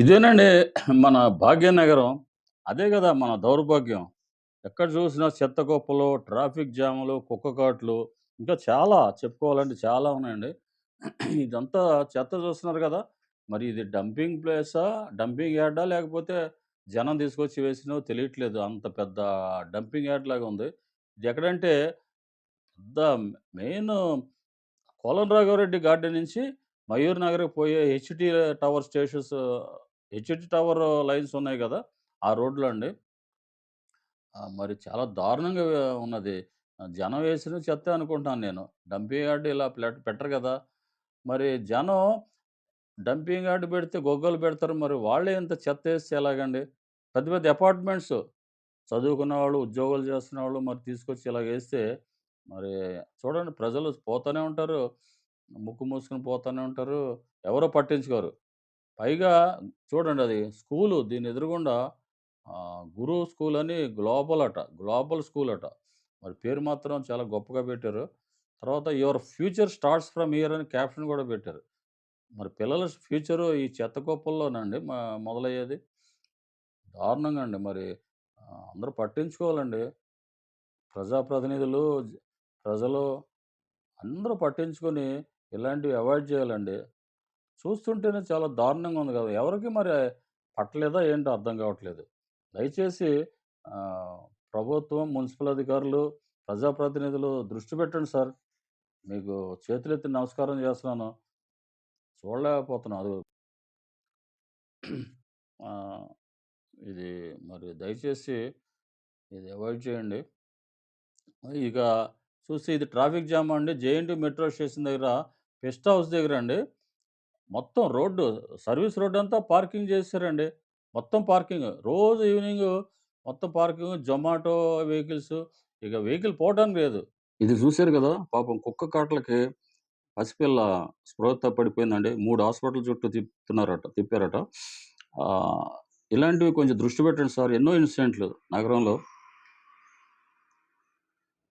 ఇదేనండి మన భాగ్యనగరం. అదే కదా మన దౌర్భాగ్యం. ఎక్కడ చూసినా చెత్త కుప్పలు, ట్రాఫిక్ జాములు, కుక్క కాట్లు, ఇంకా చాలా చెప్పుకోవాలంటే చాలా ఉన్నాయండి. ఇదంతా చెత్త చూస్తున్నారు కదా మరి ఇది డంపింగ్ ప్లేసా? డంపింగ్ యార్డా? లేకపోతే జనం తీసుకొచ్చి వేసినో తెలియట్లేదు. అంత పెద్ద డంపింగ్ యార్డ్ లాగా ఉంది. ఇది ఎక్కడంటే పెద్ద మెయిన్ కోలం రాఘవరెడ్డి గార్డెన్ నుంచి మయూర్ నగర్‌కి పోయే HD tower stations HH tower lines ఉన్నాయి కదా ఆ రోడ్లు అండి. ఆ! మరి చాలా దారుణంగా ఉన్నది. జనం వేసిన చెత్తే అనుకుంటాను నేను. డంపింగ్ యార్డ్ ఇలా ప్లెట్ పెట్టరు కదా మరి జనం డంపింగ్ యార్డ్ పెడితే గొగ్గలు పెడతారు. మరి వాళ్ళే ఇంత చెత్తేస్తే ఎలాగండి? పెద్ద పెద్ద అపార్ట్మెంట్స్ చదువుకున్నవాళ్ళు, ఉద్యోగాలు చేస్తున్నవాళ్ళు మరి తీసుకొచ్చి ఇలాగేస్తే మరి చూడండి ప్రజలు పోతూనే ఉంటారు. ముక్కు మూసుకొని పోతూనే ఉంటారు. ఎవరు పట్టించుకోరు. పైగా చూడండి అది స్కూలు దీని ఎదురుగుండా గురు స్కూల్ అని గ్లోబల్ అట. గ్లోబల్ స్కూల్ అట. మరి పేరు మాత్రం చాలా గొప్పగా పెట్టారు. తర్వాత your future starts from year అని క్యాప్షన్ కూడా పెట్టారు. మరి పిల్లల ఫ్యూచరు ఈ చెత్త కుప్పల్లోనండి మా మొదలయ్యేది. దారుణంగా అండి. మరి అందరూ పట్టించుకోవాలండి. ప్రజాప్రతినిధులు, ప్రజలు అందరూ పట్టించుకొని ఇలాంటివి అవాయిడ్ చేయాలండి. చూస్తుంటేనే చాలా దారుణంగా ఉంది కదా ఎవరికి మరి పట్టలేదా ఏంటో అర్థం కావట్లేదు. దయచేసి ప్రభుత్వం, మున్సిపల్ అధికారులు, ప్రజాప్రతినిధులు దృష్టి పెట్టండి సార్. మీకు చేతులెత్తి నమస్కారం చేస్తున్నాను. చూడలేకపోతున్నాను అది ఇది మరి దయచేసి ఇది అవాయిడ్ చేయండి. ఇక చూస్తే ఇది ట్రాఫిక్ జామ్ అండి. జేఎన్‌టీ మెట్రో స్టేషన్ దగ్గర పెస్ట్ హౌస్ దగ్గర అండి మొత్తం రోడ్డు సర్వీస్ రోడ్డు అంతా పార్కింగ్ చేశారండి మొత్తం పార్కింగ్. రోజు ఈవినింగ్ మొత్తం పార్కింగ్ జొమాటో వెహికల్స్ ఇక వెహికల్ పోవటానికి లేదు. ఇది చూశారు కదా పాపం కుక్క కాటలకి పసిపిల్ల స్పృహత పడిపోయిందండి. మూడు హాస్పిటల్ చుట్టూ తిప్పుతున్నారట తిప్పారట. ఇలాంటివి కొంచెం దృష్టి పెట్టండి సార్. ఎన్నో ఇన్సిడెంట్లు నగరంలో.